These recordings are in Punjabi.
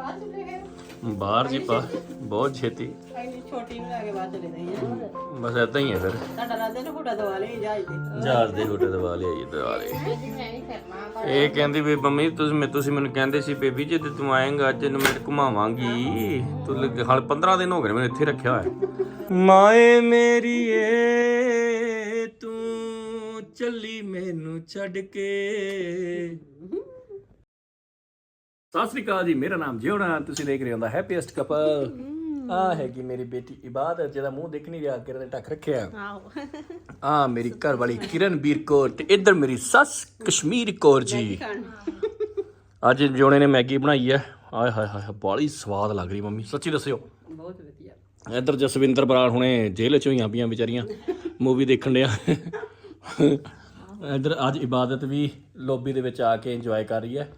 ਬਾਹਰ ਚਲੇ ਗਏ ਬਾਹਰ ਜੀ ਪਾ ਬਹੁਤ ਛੇਤੀ। ਐਨੀ ਛੋਟੀ ਨੂੰ ਲੈ ਕੇ ਬਾਹਰ ਚਲੇ ਗਏ ਆ। ਬਸ ਏਦਾਂ ਹੀ ਹੈ ਫਿਰ। ਸਾਡਾ ਰਾਜੇ ਨੂੰ ਫੁੱਟਾ ਦਵਾ ਲਈ ਜਹਾਜ਼ ਤੇ। ਜਹਾਜ਼ ਦੇ ਹੁੱਟੇ ਦਵਾ ਲਿਆ ਜੀ ਦਵਾ ਲਿਆ ਇਹ ਕਹਿੰਦੀ ਵੀ ਮੰਮੀ ਤੁਸੀਂ ਮੈਂ ਤੁਸੀਂ ਮੈਨੂੰ ਕਹਿੰਦੇ ਸੀ ਬੇਬੀ ਜੇ ਤੂੰ ਆਏਂਗਾ ਅੱਜ ਨੂੰ ਮੈਂ ਘੁਮਾਵਾਂਗੀ। ਤੂੰ ਲੱਗ- ਹਾਲ 15 ਦਿਨ ਹੋ ਗਏ ਨੇ ਮੈਨੂੰ ਇੱਥੇ ਰੱਖਿਆ ਹੋਇਆ। ਮਾਏ ਮੇਰੀ ਏ ਤੂੰ ਚੱਲੀ ਮੈਨੂੰ ਛੱਡ ਕੇ। ਸਤਿ ਸ੍ਰੀ ਅਕਾਲ ਜੀ ਮੇਰਾ ਨਾਮ ਜਿਉਣਾ ਤੁਸੀਂ ਦੇਖ ਰਹੇ ਹੋ ਦਾ ਹੈਪੀਐਸਟ ਕਪਲ ਆ ਹੈਗੀ ਮੇਰੀ ਬੇਟੀ ਇਬਾਦਤ ਜਿਹਦਾ ਮੂੰਹ ਦਿਖ ਨਹੀਂ ਰਿਹਾ ਕਿਰਨ ਨੇ ਢੱਕ ਰੱਖਿਆ। ਆਹੋ। ਆ ਮੇਰੀ ਘਰ ਵਾਲੀ ਕਿਰਨਵੀਰ ਕੌਰ ਤੇ ਇੱਧਰ ਮੇਰੀ ਸੱਸ ਕਸ਼ਮੀਰ ਕੌਰ ਜੀ। ਅੱਜ ਜੋਣੇ ਨੇ ਮੈਗੀ ਬਣਾਈ ਹੈ ਆਏ ਹਾਏ ਹਾਏ ਬਾਲੀ ਸਵਾਦ ਲੱਗ ਰਹੀ ਮੰਮੀ ਸੱਚੀ ਦੱਸਿਓ। ਬਹੁਤ ਵਧੀਆ। ਇੱਧਰ ਜਸਵਿੰਦਰ ਬਰਾੜ ਹੁਣੇ ਜੇਲ੍ਹ ਚ ਹੋਈਆਂ ਪਈਆਂ ਵਿਚਾਰੀਆਂ ਮੂਵੀ ਦੇਖਣ ਡਿਆ। ਇੱਧਰ ਅੱਜ ਇਬਾਦਤ ਵੀ ਲੌਬੀ ਦੇ ਵਿੱਚ ਆ ਕੇ ਇੰਜੋਏ ਕਰ ਰਹੀ ਹੈ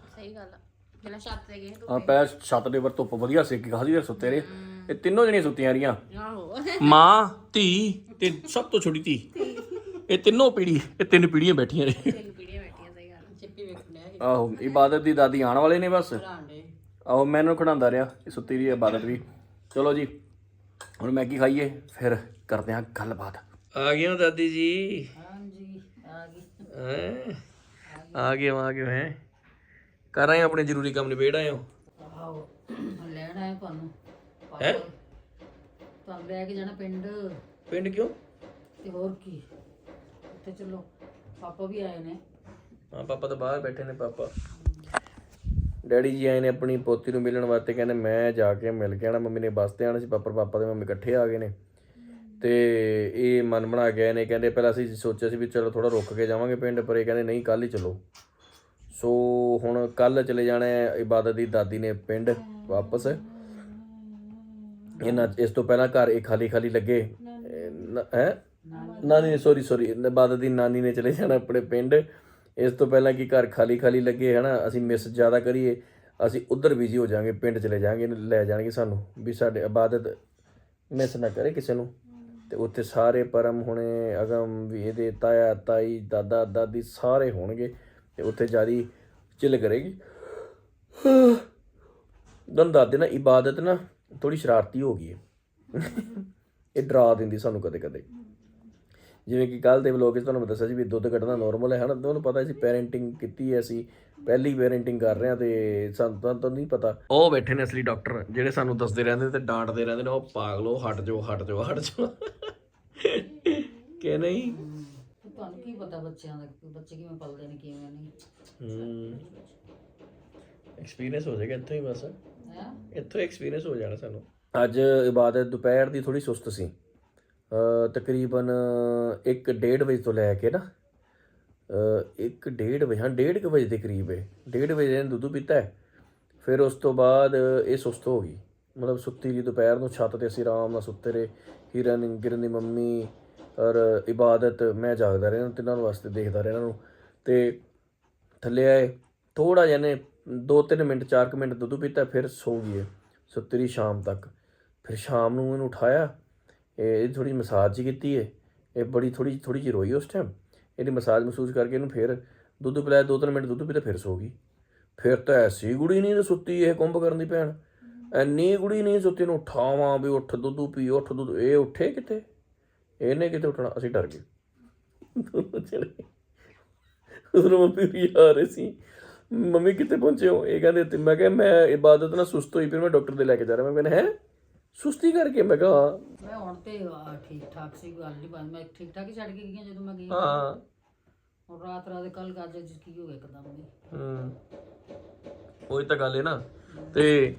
ਜਿਹੜਾ ਛੱਤ ਤੇ ਗਏ ਆ ਪੈ ਛੱਤ ਦੇ ਉੱਪਰ ਧੁੱਪ ਵਧੀਆ ਸੇਕੀ ਖਾਸੀ ਦੇਰ ਸੁੱਤੇ ਰਹੇ। ਇਹ ਤਿੰਨੋਂ ਜਣੀਆਂ ਸੁੱਤੀਆਂ ਰਹੀਆਂ। ਆਹੋ। ਮਾਂ ਧੀ ਤੇ ਸਭ ਤੋਂ ਛੋਟੀ ਧੀ। ਇਹ ਤਿੰਨੋਂ ਪੀੜੀ ਇਹ ਤਿੰਨ ਪੀੜੀਆਂ ਬੈਠੀਆਂ ਨੇ। ਤਿੰਨ ਪੀੜੀਆਂ ਬੈਠੀਆਂ ਸਹੀ ਗੱਲ ਚਿੱਪੀ ਵੇਖਣਿਆ ਸੀ। ਆਹੋ ਇਬਾਦਤ ਦੀ ਦਾਦੀ ਆਉਣ ਵਾਲੇ ਨੇ ਬਸ। ਰਾਂਡੇ ਆਹੋ ਮੈਂ ਇਹਨੂੰ ਖੜਾਉਂਦਾ ਰਿਹਾ ਇਹ ਸੁੱਤੀ ਰਹੀ ਹੈ ਇਬਾਦਤ ਵੀ। ਚਲੋ ਜੀ ਹੁਣ ਮੈਗੀ ਖਾਈਏ ਫਿਰ ਕਰਦੇ ਹਾਂ ਗੱਲਬਾਤ। ਆ ਗਏ ਹੋ ਦਾਦੀ ਜੀ? ਹਾਂਜੀ ਆ ਗਈ। ਹੈਂ? ਆ ਗਏ ਆ ਗਏ ਹੈ? ਕਰ ਆਏ ਹੋ ਆਪਣੇ ਜ਼ਰੂਰੀ ਕੰਮ ਨਿਬੇੜ ਆਏ ਹੋ? ਆਓ ਲੈਣ ਆਏ ਤੁਹਾਨੂੰ। ਹੈ? ਤੁਹਾਨੂੰ ਲੈ ਕੇ ਜਾਣਾ ਪਿੰਡ। ਪਿੰਡ ਕਿਉਂ? ਤੇ ਹੋਰ ਕੀ? ਉੱਥੇ ਚਲੋ। ਪਾਪਾ ਵੀ ਆਏ ਨੇ। ਹਾਂ ਪਾਪਾ ਤਾਂ ਬਾਹਰ ਬੈਠੇ ਨੇ ਪਾਪਾ। ਡੈਡੀ ਜੀ ਆਏ ਨੇ ਆਪਣੀ ਪੋਤੀ ਨੂੰ ਮਿਲਣ ਵਾਸਤੇ ਕਹਿੰਦੇ ਮੈਂ ਜਾ ਕੇ ਮਿਲ ਕੇ ਆਣਾ ਮੰਮੀ ਨੇ ਬੱਸ ਤੇ ਆਣਾ ਸੀ ਪਾਪਾ ਪਾਪਾ ਤੇ ਮੰਮੀ ਇਕੱਠੇ ਆ ਗਏ ਨੇ। ਤੇ ਇਹ ਮਨ ਬਣਾ ਗਏ ਨੇ ਕਹਿੰਦੇ ਪਹਿਲਾਂ ਅਸੀਂ ਸੋਚਿਆ ਸੀ ਵੀ ਚਲੋ ਥੋੜਾ ਰੁਕ ਕੇ ਜਾਵਾਂਗੇ ਪਿੰਡ ਪਰ ਇਹ ਕਹਿੰਦੇ ਨਹੀਂ ਕੱਲ ਹੀ ਚਲੋ। ਸੋ ਹੁਣ ਕੱਲ ਚਲੇ ਜਾਣਾ ਹੈ ਇਬਾਦਤ ਦੀ ਦਾਦੀ ਨੇ ਪਿੰਡ ਵਾਪਸ। ਇਹਨਾਂ ਇਸ ਤੋਂ ਪਹਿਲਾਂ ਘਰ ਇਹ ਖਾਲੀ ਖਾਲੀ ਲੱਗੇ। ਹੈ? ਨਾਨੀ ਸੌਰੀ ਸੌਰੀ ਇਬਾਦਤ ਦੀ ਨਾਨੀ ਨੇ ਚਲੇ ਜਾਣਾ ਆਪਣੇ ਪਿੰਡ। ਇਸ ਤੋਂ ਪਹਿਲਾਂ ਕਿ ਘਰ ਖਾਲੀ ਖਾਲੀ ਲੱਗੇ, ਹਨਾ? ਅਸੀਂ ਮਿਸ ਜ਼ਿਆਦਾ ਕਰੀਏ। ਅਸੀਂ ਉਧਰ ਬਿਜ਼ੀ ਹੋ ਜਾਾਂਗੇ ਪਿੰਡ ਚਲੇ ਜਾਾਂਗੇ ਲੈ ਜਾਣਗੇ ਸਾਨੂੰ। ਵੀ ਸਾਡੇ ਇਬਾਦਤ ਮਿਸ ਨਾ ਕਰੇ ਕਿਸੇ ਨੂੰ। ਤੇ ਉੱਥੇ ਸਾਰੇ ਪਰਮ ਹੁਣੇ, ਅਗਮ ਵੀ ਇਹਦੇ ਤਾਇਆ, ਤਾਈ, ਦਾਦਾ, ਦਾਦੀ ਸਾਰੇ ਹੋਣਗੇ। ਤੇ ਉੱਥੇ ਜਿਆਦੀ ਚਿਲ ਕਰੇਗੀ। ਦਨ ਦਾਦੇ ਨਾ ਇਬਾਦਤ ਨਾ ਥੋੜੀ ਸ਼ਰਾਰਤੀ ਹੋ ਗਈ ਹੈ। ਇਹ ਡਰਾ ਦਿੰਦੀ ਸਾਨੂੰ ਕਦੇ ਕਦੇ ਜਿਵੇਂ ਕਿ ਕੱਲ ਦੇ ਵਲੋਗ ਵਿੱਚ ਤੁਹਾਨੂੰ ਦੱਸਿਆ ਸੀ ਵੀ ਦੁੱਧ ਕੱਢਣਾ ਨਾਰਮਲ ਹੈ, ਹਨਾ? ਤੁਹਾਨੂੰ ਪਤਾ ਸੀ ਪੈਰੈਂਟਿੰਗ ਕੀਤੀ ਹੈ, ਅਸੀਂ ਪਹਿਲੀ ਪੈਰੈਂਟਿੰਗ ਕਰ ਰਹੇ ਹਾਂ ਤੇ ਸਾਨੂੰ ਤਾਂ ਤਾਂ ਨਹੀਂ ਪਤਾ। ਉਹ ਬੈਠੇ ਨੇ ਅਸਲੀ ਡਾਕਟਰ ਜਿਹੜੇ ਸਾਨੂੰ ਦੱਸਦੇ ਰਹਿੰਦੇ ਤੇ ਡਾਂਟਦੇ ਰਹਿੰਦੇ ਨੇ, ਉਹ ਪਾਗਲੋ ਹਟ ਜਾਓ ਹਟ ਜਾਓ ਹਟ ਜਾਓ। ਕਿ ਨਹੀਂ? ਪਤਾ ਬੱਚਿਆਂ ਦਾ ਬੱਚੇ ਕਿਵੇਂ ਪਲਦੇ ਨੇ ਕਿਵੇਂ ਨਹੀਂ। ਐਕਸਪੀਰੀਅੰਸ ਹੋ। ਜਾਏਗਾ ਇੱਥੋਂ ਹੀ ਬਸ। ਹੈ? ਇੱਥੋਂ ਐਕਸਪੀਰੀਅੰਸ ਹੋ ਜਾਣਾ ਸਾਨੂੰ। ਅੱਜ ਇਬਾਦਤ ਦੁਪਹਿਰ ਦੀ ਥੋੜੀ ਸੁਸਤ ਸੀ। ਅ ਤਕਰੀਬਨ 1:30 ਵਜੇ ਤੋਂ ਲੈ ਕੇ ਨਾ ਅ 1:30 ਵਜੇ ਹਾਂ 1:30 ਵਜੇ ਦੇ ਕਰੀਬ ਹੈ। 1:30 ਵਜੇ ਇਹਨੇ ਦੁੱਧ ਪੀਤਾ ਹੈ। ਫਿਰ ਉਸ ਤੋਂ ਬਾਅਦ ਇਹ ਸੁਸਤ ਹੋ ਗਈ। ਮਤਲਬ ਸੁੱਤੀ ਰਹੀ ਦੁਪਹਿਰ ਨੂੰ ਛੱਤ ਤੇ ਅਸੀਂ ਆਰਾਮ ਨਾਲ ਸੁੱਤੇ ਰਹੇ। ਹਿਰਨ ਗਿਰਨ ਦੀ ਮੰਮੀ ਔਰ ਇਬਾਦਤ ਮੈਂ ਜਾਗਦਾ ਰਿਹਾ ਤਿੰਨਾਂ ਨੂੰ ਵਾਸਤੇ ਦੇਖਦਾ ਰਿਹਾ ਇਹਨਾਂ ਨੂੰ। ਤੇ ਥੱਲੇ ਆਏ ਥੋੜਾ ਜਿਹਾ ਨੇ 2-3 ਮਿੰਟ 4 ਮਿੰਟ ਦੁੱਧ ਪੀਤਾ ਫਿਰ ਸੋ ਗਈ ਹੈ ਸੁੱਤੀ ਰਹੀ ਸ਼ਾਮ ਤੱਕ। ਫਿਰ ਸ਼ਾਮ ਨੂੰ ਇਹਨੂੰ ਉਠਾਇਆ। ਇਹ ਥੋੜੀ ਮਸਾਜ ਜੀ ਕੀਤੀ ਹੈ ਇਹ ਬੜੀ ਥੋੜੀ ਥੋੜੀ ਜਿਹੀ ਰੋਈ ਉਸ ਟਾਈਮ ਇਹਦੀ ਮਸਾਜ ਮਹਿਸੂਸ ਕਰਕੇ ਇਹਨੂੰ ਫਿਰ ਦੁੱਧ ਪਿਲਾਇਆ 2-3 ਮਿੰਟ ਦੁੱਧ ਪੀਤਾ ਫਿਰ ਸੋ ਗਈ। ਫਿਰ ਤਾਂ ਐਸੀ ਗੁੜੀ ਨਹੀਂ ਸੁੱਤੀ ਇਹ ਕੁੰਭ ਕਰਨ ਦੀ ਭੈਣ। ਐਨੀ ਗੁੜੀ ਨਹੀਂ ਸੁੱਤੀ ਨੂੰ ਉਠਾਵਾਂ ਵੀ ਉੱਠ ਦੁੱਧ ਪੀ ਉੱਠ ਦੁੱਧ ਇਹ ਉੱਠੇ ਕਿਤੇ ਇਹਨੇ ਕਿਤੇ ਉੱਠਣਾ? ਅਸੀਂ ਡਰ ਗਏ। ਦੋਨੋਂ ਚਲੇ ਉਧਰੋਂ ਮੰਮੀ ਵੀ ਆ ਰਹੇ ਸੀ। ਮੰਮੀ ਕਿੱਥੇ ਪਹੁੰਚੇ ਹੋ? ਇਹ ਕਹਿੰਦੇ ਤੇ ਮੈਂ ਕਿਹਾ ਮੈਂ ਇਬਾਦਤ ਨਾਲ ਸੁਸਤ ਹੋਈ ਫਿਰ ਮੈਂ ਡਾਕਟਰ ਦੇ ਲੈ ਕੇ ਜਾ ਰਿਹਾ। ਮੈਂ ਕਹਿੰਦਾ ਹੈ? ਸੁਸਤੀ ਕਰਕੇ? ਮੈਂ ਕਿਹਾ ਹਾਂ। ਮੈਂ ਹੁਣ ਤੇ ਆ, ਠੀਕ ਠਾਕ ਸੀ ਗੱਲ ਨਹੀਂ ਬੰਦ। ਮੈਂ ਠੀਕ ਠਾਕ ਹੀ ਛੱਡ ਕੇ ਗਈ ਜਦੋਂ ਮੈਂ ਗਈ। ਹਾਂ। ਹੁਣ ਰਾਤ ਰਾਤ ਕੱਲ ਗੱਜ ਅੱਜ ਕੀ ਹੋ ਗਿਆ ਇੱਕਦਮ ਹੂੰ। ਉਹੀ ਤਾਂ ਗੱਲ ਹੈ ਨਾ। ਤੇ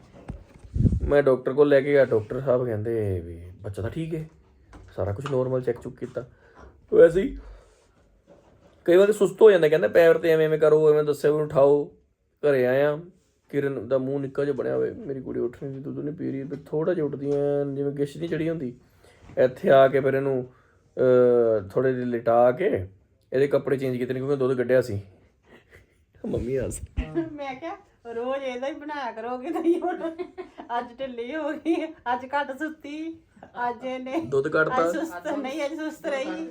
ਮੈਂ ਡਾਕਟਰ ਕੋਲ ਲੈ ਕੇ ਗਿਆ। ਡਾਕਟਰ ਸਾਹਿਬ ਕਹਿੰਦੇ ਵੀ ਬੱਚਾ ਤਾਂ ਠੀਕ ਹੈ। ਸਾਰਾ ਕੁਝ ਨੋਰਮਲ ਚੈੱਕ ਚੁੱਕ ਕੀਤਾ। ਵੈਸੇ ਹੀ ਕਈ ਵਾਰ ਸੁਸਤ ਹੋ ਜਾਂਦਾ, ਕਹਿੰਦਾ ਪੈਰ ਤੇ ਐਵੇਂ ਐਵੇਂ ਕਰੋ, ਐਵੇਂ ਦੱਸਿਆ ਉਹਨੂੰ ਉਠਾਓ, ਘਰੇ ਆਇਆ ਕਿਰਨ ਦਾ ਮੂੰਹ ਨਿੱਕਾ ਜਿਹਾ ਬਣਿਆ ਹੋਵੇ ਮੇਰੀ ਕੁੜੀ ਉੱਠ ਨਹੀਂ, ਦੁੱਧ ਨਹੀਂ ਪੀ ਰਹੀ ਤੇ ਥੋੜਾ ਜਿਹਾ ਉੱਠਦੀ ਐ ਜਿਵੇਂ ਗਿਸ਼ ਨਹੀਂ ਚੜੀ ਹੁੰਦੀ। ਇੱਥੇ ਆ ਕੇ ਫਿਰ ਇਹਨੂੰ ਥੋੜੇ ਜਿਹੇ ਲਿਟਾ ਕੇ ਇਹਦੇ ਕੱਪੜੇ ਚੇਂਜ ਕੀਤੇ ਨੇ, ਕਿਉਂਕਿ ਦੁੱਧ ਕੱਢਿਆ ਸੀ। ਮੰਮੀ ਆਸ ਮੈਂ ਕਿਹਾ ਰੋਜ਼ ਇਹਦਾ ਹੀ ਬਣਾਇਆ ਕਰੋਗੇ ਨਹੀਂ ਹੁਣ। ਅੱਜ ਢਿੱਲੀ ਹੋ ਗਈ ਅੱਜ ਘੱਟ ਸੁੱਤੀ ਅੱਜ ਇਹਨੇ ਦੁੱਧ ਕੱਢਤਾ ਅੱਜ ਸੁਸਤ ਨਹੀਂ ਅੱਜ ਸੁਸਤ ਰਹੀ।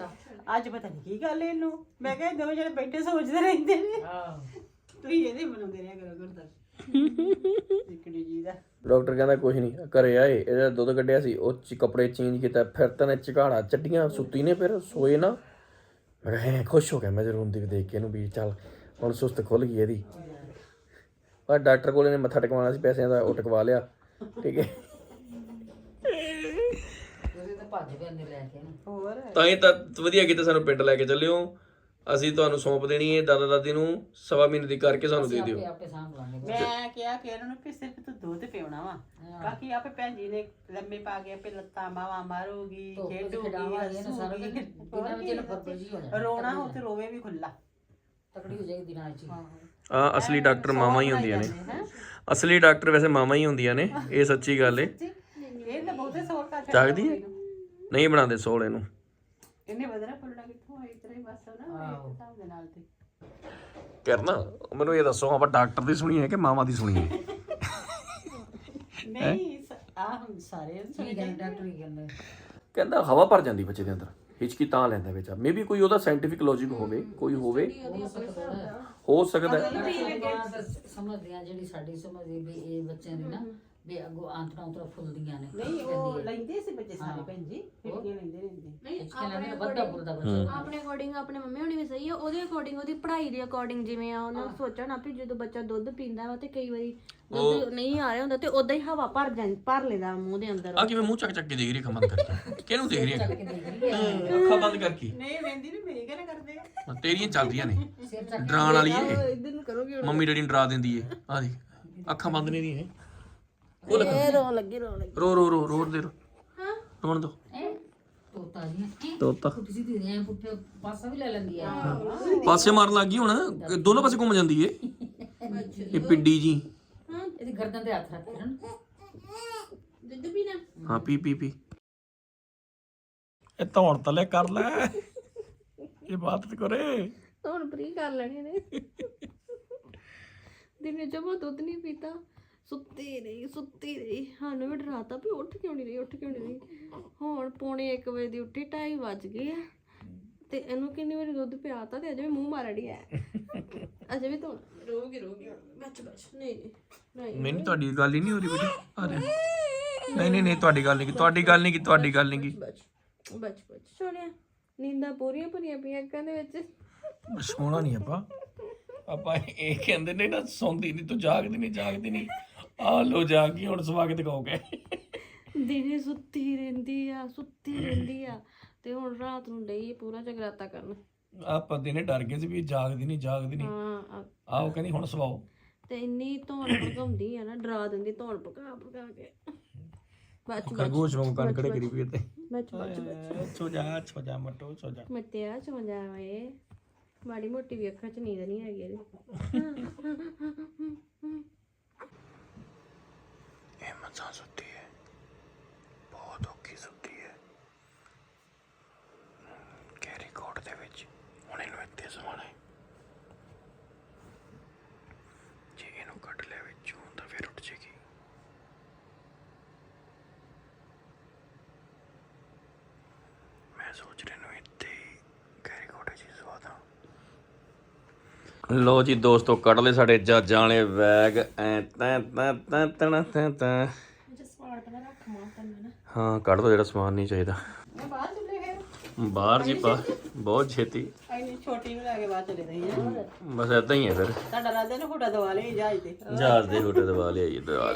ਅੱਜ ਪਤਾ ਨਹੀਂ ਕੀ ਗੱਲ ਇਹਨੂੰ। ਮੈਂ ਕਿਹਾ ਦੋਵੇਂ ਜਿਹੜੇ ਬੈਠੇ ਸੋਚਦੇ ਰਹਿੰਦੇ ਨੇ। ਤੁਸੀਂ ਇਹਦੇ ਬਣਾਉਂਦੇ ਰਿਹਾ ਕਰੋ ਗੁਰਦਾਸ ਇਕੜੀ ਜੀ ਦਾ। ਡਾਕਟਰ ਕਹਿੰਦਾ ਕੁਝ ਨਹੀਂ ਘਰੇ ਆਏ ਇਹਦਾ ਦੁੱਧ ਕੱਢਿਆ ਸੀ ਉਹ ਚ ਕੱਪੜੇ ਚੇਂਜ ਕੀਤਾ ਫਿਰ ਤਾਂ ਨੇ ਝਗਾੜਾ ਚੱਡੀਆਂ ਸੁੱਤੀ ਨੇ ਫਿਰ ਸੋਏ ਨਾ। ਮੈਂ ਕਿਹਾ ਹੈਂ, ਖੁਸ਼ ਹੋ ਗਿਆ ਮੈਂ ਜਰੂਰ ਦੀ ਦੇਖ ਕੇ ਇਹਨੂੰ ਵੀ ਚੱਲ ਹੁਣ ਸੁਸਤ ਖੁੱਲ ਗਈ ਇਹਦੀ। ਪਰ ਡਾਕਟਰ ਕੋਲ ਇਹਨੇ ਮੱਥਾ ਟਕਵਾਉਣਾ ਸੀ ਪੈਸਿਆਂ ਦਾ ਉਹ ਟਕਵਾ ਲਿਆ। ਠੀਕ ਹੈ। ਤਾਂ ਭੱਜ ਗਏ ਨੇ ਲੈ ਕੇ ਨਾ। ਹੋਰ? ਤਾਂ ਹੀ ਤਾਂ ਵਧੀਆ ਕੀਤਾ ਸਾਨੂੰ ਪਿੰਡ ਲੈ ਕੇ ਚੱਲਿਓ। ਅਸੀਂ ਤੁਹਾਨੂੰ ਸੌਂਪ ਦੇਣੀ ਹੈ ਦਾਦਾ ਦਾਦੀ ਨੂੰ ਸਵਾ ਮਹੀਨੇ ਦੀ ਕਰਕੇ ਸਾਨੂੰ ਦੇ ਦਿਓ। ਆਪੇ ਆਪੇ ਸਾਂਭ ਲਾਂਗੇ। ਮੈਂ ਕਿਹਾ ਕਿ ਇਹਨਾਂ ਨੂੰ ਕਿ ਸਿਰਫ ਤੂੰ ਦੁੱਧ ਪਿਉਣਾ ਵਾ। ਬਾਕੀ ਆਪੇ ਭੈਣ ਜੀ ਨੇ ਲੰਮੇ ਪਾ ਕੇ ਆਪੇ ਲੱਤਾਂ ਬਾਵਾ ਮਾਰੂਗੀ ਖੇਡੂਗੀ ਨਾ। ਹੱਸੂਗੀ। ਵਿੱਚ ਰੋਣਾ ਹੋ ਤੇ ਰੋਵੇ ਵੀ ਖੁੱਲਾ ਤਕੜੀ ਹੋ ਜਾਏਗੀ ਦਿਨਾਂ 'ਚ ਹੀ। ਆ ਅਸਲੀ ਡਾਕਟਰ ਮਾਮਾ ਹੀ ਹੁੰਦੀਆਂ ਨੇ। ਅਸਲੀ ਡਾਕਟਰ ਵੈਸੇ ਮਾਮਾ ਹੀ ਹੁੰਦੀਆਂ ਨੇ ਇਹ ਸੱਚੀ ਗੱਲ ਏ। ਇਹ ਤਾਂ ਬਹੁਤੇ ਸੋਲ ਕਰ ਜਾਗਦੀ ਹੈ ਨਹੀਂ ਬਣਾਉਂਦੇ ਸੋਲ ਇਹਨੂੰ। ਇਹਨੇ ਵਧਣਾ ਫੁੱਲਣਾ ਕਿੱਥੋਂ ਆਈ ਤੇਰੇ ਬਸ ਨਾ ਇਹ ਹਿਸਾਬ ਦੇ ਨਾਲ ਤੇ। ਕਰਨਾ ਮੈਨੂੰ ਇਹ ਦੱਸੋ ਆਪਾਂ ਡਾਕਟਰ ਦੀ ਸੁਣੀ ਹੈ ਕਿ ਮਾਮਾ ਦੀ ਸੁਣੀ ਹੈ? ਨਹੀਂ ਆ ਹੁਣ ਸਾਰੇ ਕਹਿੰਦੇ ਡਾਕਟਰ ਕੀ ਕਹਿੰਦੇ? ਕਹਿੰਦਾ ਹਵਾ ਭਰ ਜਾਂਦੀ ਬੱਚੇ ਦੇ ਅੰਦਰ ਹਿਚਕੀ ਤਾਂ ਲੈਂਦਾ ਵਿੱਚ ਮੇਬੀ ਕੋਈ ਉਹਦਾ ਸਾਇੰਟੀਫਿਕ ਲੌਜੀਕ ਹੋਵੇ ਕੋਈ ਹੋਵੇ। ਹੋ ਸਕਦਾ ਹੈ। ਸਮਝਦੇ ਆ ਜਿਹੜੀ ਸਾਡੀ ਸਮਝ ਹੈ ਵੀ ਇਹ ਬੱਚਿਆਂ ਦੀ ਨਾ ਵੀ ਅੱਗੋਂ ਆਂਤਰਾਂ ਉਤਰਾ ਫੁੱਲਦੀਆਂ ਨੇ। ਨਹੀਂ ਉਹ ਲੈਂਦੇ ਸੀ ਬੱਚੇ ਸਾਰੇ ਭੈਣ ਜੀ ਫਿਰਕੀਆਂ ਲੈਂਦੇ ਰਹਿੰਦੇ। ਨਹੀਂ ਲੈਣੇ ਵੱਡਾ ਬੁਰਦਾ ਬੱਚਾ। ਆਪਣੇ ਅਕੋਰਡਿੰਗ ਆਪਣੇ ਮੰਮੀ ਹੋਣੀ ਵੀ ਸਹੀ ਆ ਉਹਦੇ ਅਕੋਰਡਿੰਗ ਉਹਦੀ ਪੜ੍ਹਾਈ ਦੇ ਅਕੋਰਡਿੰਗ ਜਿਵੇਂ ਆ ਉਹਨਾਂ ਨੂੰ ਸੋਚਣਾ ਵੀ ਜਦੋਂ ਬੱਚਾ ਦੁੱਧ ਪੀਂਦਾ ਵਾ ਤੇ ਕਈ ਵਾਰੀ ਦੁੱਧ ਨਹੀਂ ਆ ਰਿਹਾ ਹੁੰਦਾ ਤੇ ਉਦਾਂ ਹੀ ਹਵਾ ਭਰ ਜਾਂ ਭਰ ਲੈਂਦਾ ਮੂੰਹ ਦੇ ਅੰਦਰ। ਆ ਕਿਵੇਂ ਮੂੰਹ ਚੱਕ ਚੱਕ ਕੇ ਦੇਖ ਰਹੀ ਬੰਦ ਕਰਕੇ? ਕਿਹਨੂੰ ਦੇਖ ਰਹੀ ਹੈ? ਅੱਖਾਂ ਬੰਦ ਕਰਕੇ। ਨਹੀਂ ਲੈਂਦੀ ਨਹੀਂ ਮੇਰੀ ਕਿਹਨੇ ਕਰਦੇ ਤੇਰੀਆਂ ਚੱਲਦੀਆਂ ਨੇ। ਡਰਾਉਣ ਵਾਲੀ ਏ ਇਧਰ ਨੂੰ ਕਰੋਗੇ ਮੰਮੀ ਡੈਡੀ ਨੂੰ ਡਰਾ ਦਿੰਦੀ ਏ ਆ ਦੇਖ ਅੱਖਾਂ ਬੰਦ ਨੇ ਦੀਆਂ ਇਹ ਰੋ ਲੱਗੀ ਰੋ ਲੱਗੀ। ਰੋ ਰੋ ਰੋ ਰੋ ਦੇ ਰੋ। ਹਾਂ। ਰੋਣ ਦੋ। ਹੈਂ? ਤੋਤਾ ਜੀ ਤੋਤਾ। ਪੁੱਠੀ ਸਿੱਧੀ ਐ ਪੁੱਠੇ ਪਾਸਾ ਵੀ ਲੈ ਲੈਂਦੀ ਆ। ਪਾਸੇ ਮਾਰਨ ਲੱਗੀ ਹੁਣ ਦੋਨੋਂ ਪਾਸੇ ਘੁੰਮ ਜਾਂਦੀ ਏ। ਇਹ ਪਿੱਡੀ ਜੀ। ਇਹਦੀ ਗਰਦਨ ਤੇ ਹੱਥ ਰੱਖ ਨਾ। ਦੁੱਧ ਪੀਣਾ ਹਾਂ ਪੀ ਪੀ ਪੀ। ਇਹ ਧੌਣ ਤਲੇ ਕਰ ਲੈ। ਇਹ ਬਾਤ ਤੇ ਕਰੇ। ਹੁਣ ਫ੍ਰੀ ਕਰ ਲੈਣੇ ਨੇ ਦਿਨੇ ਜਮਾ ਦੁੱਧ ਨਹੀਂ ਪੀਤਾ। ਸੁੱਤੀ ਰਹੀ ਸੁੱਤੀ ਰਹੀ। ਸਾਨੂੰ ਵੀ ਡਰਾਤਾ ਵੀ ਉੱਠ ਕਿਉਂ ਨਹੀਂ ਰਹੀ ਉੱਠ ਕਿਉਂ ਨਹੀਂ ਰਹੀ। ਹੁਣ ਪੌਣੇ 1 ਵਜੇ ਦੀ ਉੱਠੀ 2:30 ਵੱਜ ਗਏ ਆ। ਤੇ ਇਹਨੂੰ ਕਿੰਨੀ ਵਾਰੀ ਦੁੱਧ ਪਿਆਤਾ ਤੇ ਅਜੇ ਵੀ ਮੂੰਹ ਮਾਰੜੀ ਹੈ ਅਜੇ ਵੀ ਤੋਂ ਰੋਗੀ ਰੋਗੀ। ਬੱਚ ਬੱਚ ਨਹੀਂ ਨਹੀਂ ਨਹੀਂ। ਤੁਹਾਡੀ ਗੱਲ ਹੀ ਨਹੀਂ ਹੋ ਰਹੀ ਬੇਟੀ। ਆ ਰਿਹਾ ਨਹੀਂ ਨਹੀਂ ਨਹੀਂ ਤੁਹਾਡੀ ਗੱਲ ਨਹੀਂ ਕੀ ਤੁਹਾਡੀ ਗੱਲ ਨਹੀਂ ਕੀ ਤੁਹਾਡੀ ਗੱਲ ਨਹੀਂ ਕੀ। ਬੱਚ ਬੱਚ ਬੱਚ ਸੋਹਣਿਆ ਨੀਂਦਾਂ ਪੂਰੀਆਂ ਭਰੀਆਂ ਪਈਆਂ ਅੱਖਾਂ ਦੇ ਵਿੱਚ। ਸੋਣਾ ਨਹੀਂ ਆਪਾਂ। ਆਪਾਂ ਇਹ ਕਹਿੰਦੇ ਨੇ ਨਾ ਸੌਂਦੀ ਨਹੀਂ ਤੂੰ ਜਾਗਦੀ ਨਹੀਂ ਜਾਗਦੀ ਨਹੀਂ ਆ ਲੋ ਜਾਗੀ ਹੁਣ ਸਵਾਗਤ ਕਹੋਗੇ। ਦਿਨੇ ਸੁੱਤੀ ਰਹਿੰਦੀ ਆ ਸੁੱਤੀ ਰਹਿੰਦੀ ਆ। ਤੇ ਹੁਣ ਰਾਤ ਨੂੰ ਡਈ ਪੂਰਾ ਜਗਰਾਤਾ ਕਰਨ। ਆਪਾਂ ਦਿਨੇ ਡਰ ਗਏ ਸੀ ਵੀ ਇਹ ਜਾਗਦੀ ਨਹੀਂ ਜਾਗਦੀ ਨਹੀਂ ਹਾਂ ਆ- ਉਹ ਕਹਿੰਦੀ ਹੁਣ ਸਵਾਓ। ਤੇ ਇੰਨੀ ਧੌਣ ਭਗਾਉਂਦੀ ਆ ਨਾ ਡਰਾ ਦਿੰਦੀ ਧੌਣ ਭਗਾ ਭਗਾ ਕੇ। ਬੱਚ ਬੱਚ ਖਰਗੋਸ਼ ਵਾਂਗ ਕਣਕੜੇ ਕਰੀ ਪਈ ਤੇ। ਬੱਚ ਬੱਚ ਸੋ ਜਾ ਸੋ ਜਾ ਮਟੋ ਸੋ ਜਾ। ਮੱਤਿਆ ਸੌਂ ਜਾ ਵੇ। ਮਾੜੀ ਮੋਟੀ ਵੀ ਅੱਖਾਂ 'ਚ ਨੀਂਦ ਨਹੀਂ ਹੈਗੀ ਇਹਦੇ। ਇਹ ਸੁੱਤੀ ਹੈ ਬਹੁਤ ਔਖੀ ਸੁੱਤੀ ਹੈ ਕੈਰੀ ਕੋਟ ਦੇ ਵਿੱਚ ਹੁਣ ਇਹਨੂੰ ਇੱਥੇ ਸਵਾਣਾ ਹੈ ਜੇ ਇਹਨੂੰ ਕੱਢ ਲਿਆ ਵਿੱਚੋਂ ਤਾਂ ਫਿਰ ਉੱਠ ਜੇਗੀ। ਮੈਂ ਸੋਚ ਰਿਹਾ ਨੂੰ ਇੱਥੇ ਕੈਰੀ ਕੋਟ ਜੀ ਸਵਾਦਾ। ਲੋ ਜੀ ਦੋਸਤੋ ਕੱਢ ਲੈ ਸਾਡੇ ਜੱਜਾਂ ਵਾਲੇ ਬੈਗ। ਐ ਤੈਂ ਤੈਂ ਤੈਂ ਤੈਂ ਤੈਂ ਤੈਂ। ਹਾਂ ਕੱਢ ਦੋ ਜਿਹੜਾ ਸਮਾਨ ਨਹੀਂ ਚਾਹੀਦਾ। ਬਾਹਰ ਚਲੇ ਗਏ। ਬਾਹਰ ਜੀ ਪਾ ਬਹੁਤ ਛੇਤੀ। ਐਨੀ ਛੋਟੀ ਨੂੰ ਲੈ ਕੇ ਬਾਹਰ ਚਲੇ ਗਏ ਆ। ਬਸ ਏਦਾਂ ਹੀ ਹੈ ਫਿਰ। ਤੁਹਾਡਾ ਰਾਜਾ ਨੇ ਫੋਟਾ ਦਵਾ ਲਈ ਜਾਈ ਤੇ। ਜਹਾਜ਼ ਦੇ ਹੁੱਟੇ ਦਵਾ ਲਿਆ ਜੀ ਦਵਾ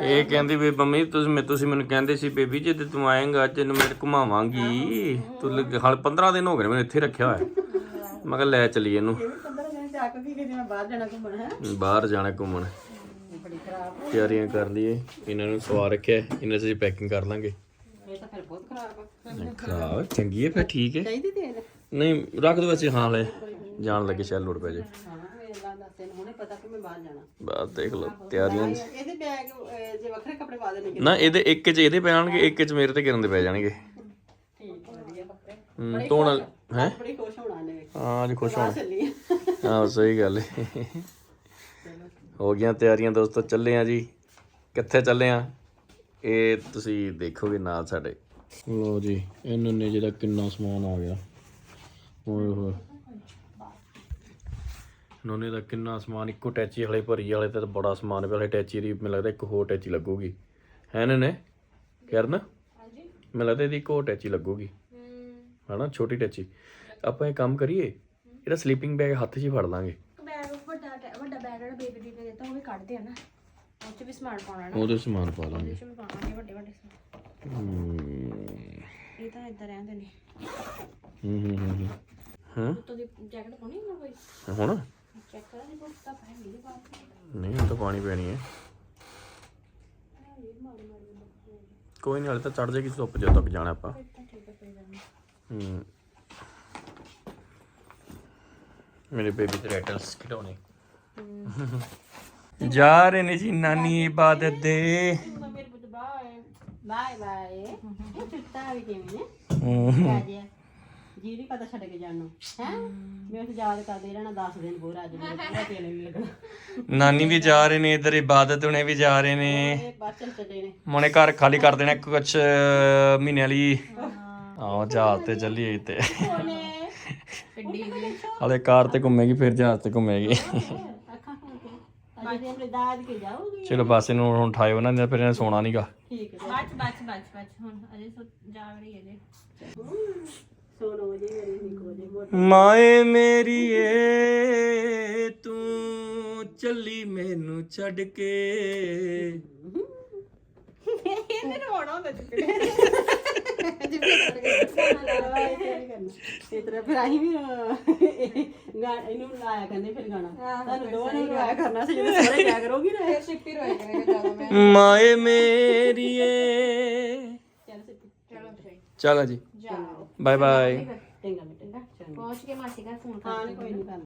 ਇਹ ਕਹਿੰਦੀ ਵੀ ਮੰਮੀ ਤੁਸੀਂ ਮੈਂ ਤੁਸੀਂ ਮੈਨੂੰ ਕਹਿੰਦੇ ਸੀ ਬੇਬੀ ਜੇ ਤੇ ਆਏਂਗਾ ਤੈਨੂੰ ਮੈਂ ਘੁਮਾਵਾਂਗੀ। ਤੂੰ ਹਾਲ 15 ਦਿਨ ਹੋ ਗਏ ਨੇ ਮੈਨੂੰ ਇੱਥੇ ਰੱਖਿਆ ਹੋਇਆ। ਮੈਂ ਕਿਹਾ ਲੈ ਚਲੀ ਇਹਨੂੰ। ਇਹ ਵੀ 15 ਦਿਨ ਜਾ ਕੇ ਕੀ ਕਿ ਮੈਂ ਬਾਹਰ ਜਾਣਾ ਘੁੰਮਣ ਤਿਆਰੀਆਂ ਕਰ ਲਈਏ। ਇਹਨਾਂ ਨੂੰ ਸਵਾਰ ਰੱਖਿਆ ਇਹਨਾਂ ਚ ਪੈਕਿੰਗ ਕਰ ਲਾਂਗੇ। ਇਹ ਤਾਂ ਫਿਰ ਬਹੁਤ ਖਰਾਬ ਚੰਗੀ ਹੈ ਫਿਰ ਠੀਕ ਹੈ। ਨਹੀਂ ਰੱਖ ਦੋ ਵੈਸੇ ਹਾਂ ਲੈ। ਜਾਣ ਲੱਗੇ ਸ਼ਾਇਦ ਲੋੜ ਪੈ ਜੇ। ਬਾਅਦ ਦੇਖ ਲਓ ਤਿਆਰੀਆਂ ਇਹਦੇ ਬੈਗ ਜੇ ਵੱਖਰੇ ਕੱਪੜੇ ਪਾ ਦੇਣੇ ਨਾ ਇਹਦੇ ਇੱਕ ਚ ਇਹਦੇ ਪੈਣਗੇ ਇੱਕ ਚ ਮੇਰੇ ਤੇ ਕਿਰਨ ਦੇ ਪੈ ਜਾਣਗੇ। ਠੀਕ ਵਧੀਆ ਕੱਪੜੇ। ਹੂੰ ਤੋਣ ਹੈ? ਬੜੀ ਖੁਸ਼ ਹੋਣਾ ਨੇ ਹਾਂ ਜੀ ਖੁਸ਼ ਹੋਣ। ਚੱਲੀ ਹਾਂ ਸਹੀ ਗੱਲ ਹੈ ਹੋ ਗਈਆਂ ਤਿਆਰੀਆਂ ਦੋਸਤੋ ਚੱਲੇ ਆ ਜੀ। ਕਿੱਥੇ ਚੱਲੇ ਆ? ਇਹ ਤੁਸੀਂ ਦੇਖੋਗੇ ਨਾਲ ਸਾਡੇ। ਲੋ ਜੀ ਇਹਨਾਂ ਨੇ ਜਿਹੜਾ ਕਿੰਨਾ ਸਮਾਨ ਆ ਗਿਆ। ਓਏ ਹੋਏ। ਨੋਨੇ ਦਾ ਕਿੰਨਾ ਸਮਾਨ ਇੱਕੋ ਟੈਚੀ ਵਾਲੇ ਭਰੀ ਵਾਲੇ ਤੇ ਬੜਾ ਸਮਾਨ ਪਿਆ। ਹਲੇ ਟੈਚੀ ਦੀ ਮੈਨੂੰ ਲੱਗਦਾ ਇੱਕ ਹੋਰ ਟੈਚੀ ਲੱਗੂਗੀ। ਹੈ ਨੇ ਨੇ ਕਰਨ? ਹਾਂਜੀ। ਮੈਨੂੰ ਲੱਗਦਾ ਇਹਦੀ ਇੱਕ ਹੋਰ ਟੈਚੀ ਲੱਗੂਗੀ। ਹਨਾ ਛੋਟੀ ਟੈਚੀ ਆਪਾਂ ਇਹ ਕੰਮ ਕਰੀਏ ਇਹਦਾ ਸਲੀਪਿੰਗ ਬੈਗ ਹੱਥ 'ਚ ਹੀ ਫੜ ਲਾਂਗੇ। ਬੈਗ ਵੱਡਾ ਵੱਡਾ ਬੈਗ ਜਿਹੜਾ ਬੇਬੀ ਦੀ ਨੇ ਦਿੱਤਾ ਉਹ ਵੀ ਕੱਢਦੇ ਆ ਨਾ। ਉਹ ਚ ਵੀ ਸਮਾਨ ਪਾਉਣਾ ਨਾ। ਉਹਦੇ ਸਮਾਨ ਪਾ ਲਾਂਗੇ। ਉਹਦੇ ਚ ਵੀ ਪਾਵਾਂਗੇ ਵੱਡੇ ਵੱਡੇ ਸਮਾਨ। ਹੂੰ। ਇਹ ਤਾਂ ਇੱਧਰ ਰਹਿੰਦੇ ਨੇ। ਹੂੰ ਹੂੰ, ਹੂੰ ਹਾਂ। ਉੱਤੋਂ ਦੀ ਜੈਕਟ ਪਾਉਣੀ ਨਾ ਕੋਈ? ਹੁਣ। ਚੈੱਕ ਕਰਾਂ ਦੀ ਬੁੱਕ ਤਾਂ ਪਾਈ ਨਹੀਂ ਬਾਤ ਨਹੀਂ ਉਹ ਤਾਂ ਪਾਣੀ ਪੈਣੀ ਹੈ ਕੋਈ ਨਹੀਂ ਹਲੇ ਤਾਂ ਚੜ ਜਾਏਗੀ ਧੁੱਪ ਜਦੋਂ ਤੱਕ ਜਾਣਾ ਆਪਾਂ। ਤਾਂ ਠੀਕ ਹੈ ਕੋਈ ਗੱਲ ਨਹੀਂ ਹੂੰ ਮੇਰੇ ਬੇਬੀ ਦੇ ਰੈਟਲਸ ਖਿਡੌਣੇ। ਜਾ ਰਹੇ ਨੇ ਜੀ ਨਾਨੀ ਇਬਾਦਤ ਦੇ। Bye bye. ਚਿੱਟਾ ਵੀ ਕਿਵੇਂ ਨੇ? ਹੂੰ। ਆ ਜਿਆ ਜੀ ਨਹੀਂ ਪਤਾ ਛੱਡ ਕੇ ਜਾਣ? ਨੂੰ ਹੈ? ਮੈਂ ਉਸ ਯਾਦ ਕਰਦੇ ਰਹਿਣਾ 10 ਦਿਨ ਹੋਰ ਅੱਜ ਮੇਰੇ ਪੂਰਾ ਤੇਲ ਨਹੀਂ ਲੱਗਣਾ। ਨਾਨੀ ਵੀ ਜਾ ਰਹੇ ਨੇ ਇਧਰ ਇਬਾਦਤ ਹੁਣੇ ਵੀ ਜਾ ਰਹੇ ਨੇ। ਇਹ ਬਸ ਚੱਲ ਚੱਲੇ ਨੇ। ਮੋਨੇ ਘਰ ਖਾਲੀ ਕਰ ਦੇਣਾ ਕੁਝ ਮਹੀਨਿਆਂ ਲਈ ਆਓ ਜਹਾਜ਼ ਤੇ ਚੱਲੀਏ ਤੇ ਗੱਡੀ ਦੇ ਹਾਲੇ ਕਾਰ ਤੇ ਘੁੰਮੇਗੀ ਫਿਰ ਜਹਾਜ਼ ਤੇ ਘੁੰਮੇਗੀ। ਚਲੋ ਬਸ ਇਹਨੂੰ ਹੁਣ ਉਠਾਇਓ ਨਾ ਨਹੀਂ ਤਾਂ ਫਿਰ ਇਹਨੇ ਸੋਣਾ ਨਹੀਂਗਾ ਠੀਕ ਹੈ। ਬੱਚ ਬੱਚ ਬੱਚ ਬੱਚ ਹੁਣ ਅਜੇ ਸੋ ਜਾ ਰਹੀ ਹੈ ਜੇ। ਸੋਨੋ ਜੀ ਮੇਰੀ ਮਾਏ ਮੇਰੀਏ ਤੂੰ ਚੱਲੀ ਮੈਨੂੰ ਛੱਡ ਕੇ। ਇਹਨੇ ਰੋਣਾ ਹੁੰਦਾ ਚੁੱਕੇ ਤਰ੍ਹਾਂ ਫਿਰ ਆਹੀ ਵੀ ਅਹ, ਗਾ- ਇਹਨੂੰ ਲਾਇਆ ਕਹਿੰਦੇ ਫਿਰ ਗਾਣਾ। ਤੁਹਾਨੂੰ ਦੋਵਾਂ ਨੂੰ ਲਾਇਆ ਕਰਨਾ ਸੀ ਜਦੋਂ ਸਾਰੇ ਕਿਆ ਕਰੋਗੀ ਨਾ। ਸ਼ਿੱਪੀ ਰੋਏ ਕਰੇਗਾ ਜ਼ਿਆਦਾ ਮੈਂ। ਮਾਏ ਮੇਰੀਏ। ਚੱਲ ਸਿੱਧੀ ਚਲੋ ਜੀ ਚਲੋ ਜੀ। ਜਾਓ। Bye bye. ਚੰਗਾ ਬੇਟਾ ਚੰਗਾ। ਪਹੁੰਚ ਕੇ ਮਾਸੀ ਘਰ ਫੋਨ ਕਰ ਹਾਂ ਕੋਈ ਨਹੀਂ ਕਰਨਾ।